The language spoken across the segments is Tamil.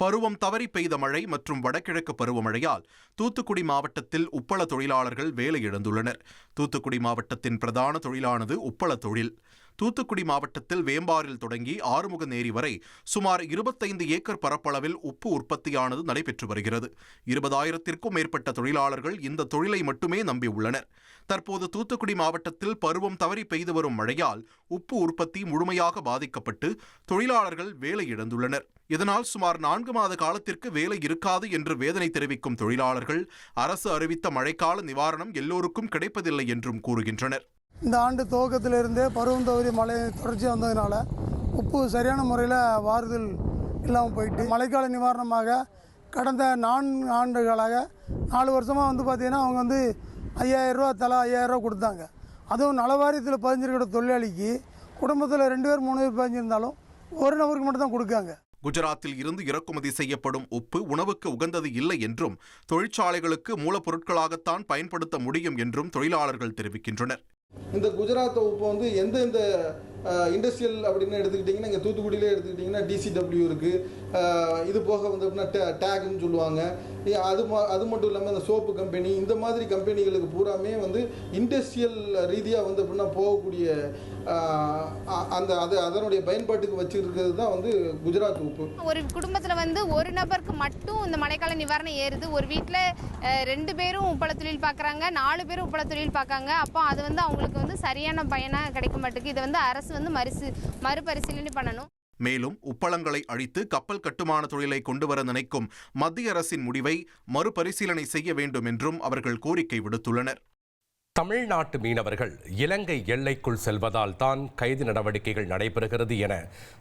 பருவம் தவறி பெய்த மழை மற்றும் வடகிழக்கு பருவமழையால் தூத்துக்குடி மாவட்டத்தில் உப்பள தொழிலாளர்கள் வேலை இழந்துள்ளனர். தூத்துக்குடி மாவட்டத்தின் பிரதான தொழிலானது உப்பள தொழில். தூத்துக்குடி மாவட்டத்தில் வேம்பாரில் தொடங்கி ஆறுமுகநேரி வரை சுமார் இருபத்தைந்து ஏக்கர் பரப்பளவில் உப்பு உற்பத்தியானது நடைபெற்று வருகிறது. இருபதாயிரத்திற்கும் மேற்பட்ட தொழிலாளர்கள் இந்த தொழிலை மட்டுமே நம்பியுள்ளனர் தற்போது தூத்துக்குடி மாவட்டத்தில் பருவம் தவறி பெய்து வரும் மழையால் உப்பு உற்பத்தி முழுமையாக பாதிக்கப்பட்டு தொழிலாளர்கள் வேலை இழந்துள்ளனர். இதனால் சுமார் நான்கு மாத காலத்திற்கு வேலை இருக்காது என்று வேதனை தெரிவிக்கும் தொழிலாளர்கள் அரசு அறிவித்த மழைக்கால நிவாரணம் எல்லோருக்கும் கிடைப்பதில்லை என்றும் கூறுகின்றனர். இந்த ஆண்டு துவக்கத்திலிருந்தே பருவந்தவரி மழை தொடர்ச்சி வந்ததுனால உப்பு சரியான முறையில் வாறுதல் இல்லாமல் போயிட்டு மழைக்கால நிவாரணமாக கடந்த நான்கு ஆண்டுகளாக நாலு வருஷமாக வந்து பார்த்திங்கன்னா அவங்க வந்து ஐயாயிரரூவா தலை தலா ஐயாயிரம் ரூபா கொடுத்தாங்க. அதுவும் நலவாரியத்தில் பதிஞ்சிருக்கிற தொழிலாளிக்கு குடும்பத்தில் ரெண்டு பேர் மூணு பேர் பதிஞ்சிருந்தாலும் ஒரு நபருக்கு மட்டும் தான் கொடுக்காங்க. குஜராத்தில் இருந்து இறக்குமதி செய்யப்படும் உப்பு உணவுக்கு உகந்தது இல்லை என்றும் தொழிற்சாலைகளுக்கு மூலப்பொருட்களாகத்தான் பயன்படுத்த முடியும் என்றும் தொழிலாளர்கள் தெரிவிக்கின்றனர். இந்த குஜராத் உப்பு வந்து எந்தெந்த எந்த இண்டஸ்ட்ரியல் அப்படின்னு எடுத்துக்கிட்டிங்கன்னா இங்கே தூத்துக்குடியிலே எடுத்துக்கிட்டிங்கன்னா டிசிடபிள்யூ இருக்குது இது போக வந்து அப்படின்னா டே டேக்னு சொல்லுவாங்க. அது ம அது மட்டும் இல்லாமல் இந்த சோப்பு கம்பெனி இந்த மாதிரி கம்பெனிகளுக்கு பூராமே வந்து இண்டஸ்ட்ரியல் ரீதியாக வந்து அப்படின்னா போகக்கூடிய அந்த அது அதனுடைய பயன்பாட்டுக்கு வச்சுருக்கிறது தான் வந்து குஜராத் உப்பு. ஒரு குடும்பத்தில் வந்து ஒரு நபருக்கு மட்டும் இந்த மழைக்கால நிவாரணம் ஏறுது. ஒரு வீட்டில் ரெண்டு பேரும் உப்பள தொழில் பார்க்குறாங்க நாலு பேரும் உப்பள தொழில் பார்க்காங்க அப்போ அது வந்து அவங்களுக்கு வந்து சரியான பயனாக கிடைக்க மாட்டேங்குது. இதை வந்து அரசு வந்து மறுசு மறுபரிசீலனை பண்ணணும் மேலும் உப்பளங்களை அழித்து கப்பல் கட்டுமான தொழிலை கொண்டுவர நினைக்கும் மத்திய அரசின் முடிவை மறுபரிசீலனை செய்ய வேண்டும் என்றும் அவர்கள் கோரிக்கை விடுத்துள்ளனர் தமிழ்நாட்டு மீனவர்கள் இலங்கை எல்லைக்குள் செல்வதால் தான் கைது நடவடிக்கைகள் நடைபெறுகிறது என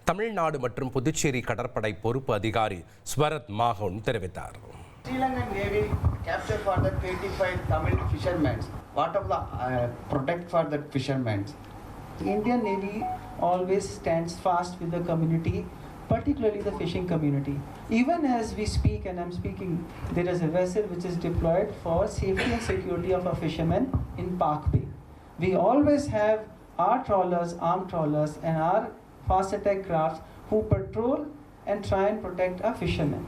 தமிழ்நாடு மற்றும் புதுச்சேரி கடற்படை பொறுப்பு அதிகாரி ஸ்வரத் மாகோன் தெரிவித்தார் Sri Lankan Navy captured for the 25 Tamil fishermen. What of the uh, product for the fishermen? Indian Navy always stands fast with the community, particularly the fishing community. Even as we speak, and I'm speaking, there is a vessel which is deployed for safety and security of our fishermen in Park Bay. We always have our trawlers, armed trawlers, and our fast attack crafts who patrol and try and protect our fishermen.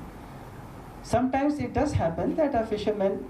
Sometimes it does happen that our fishermen,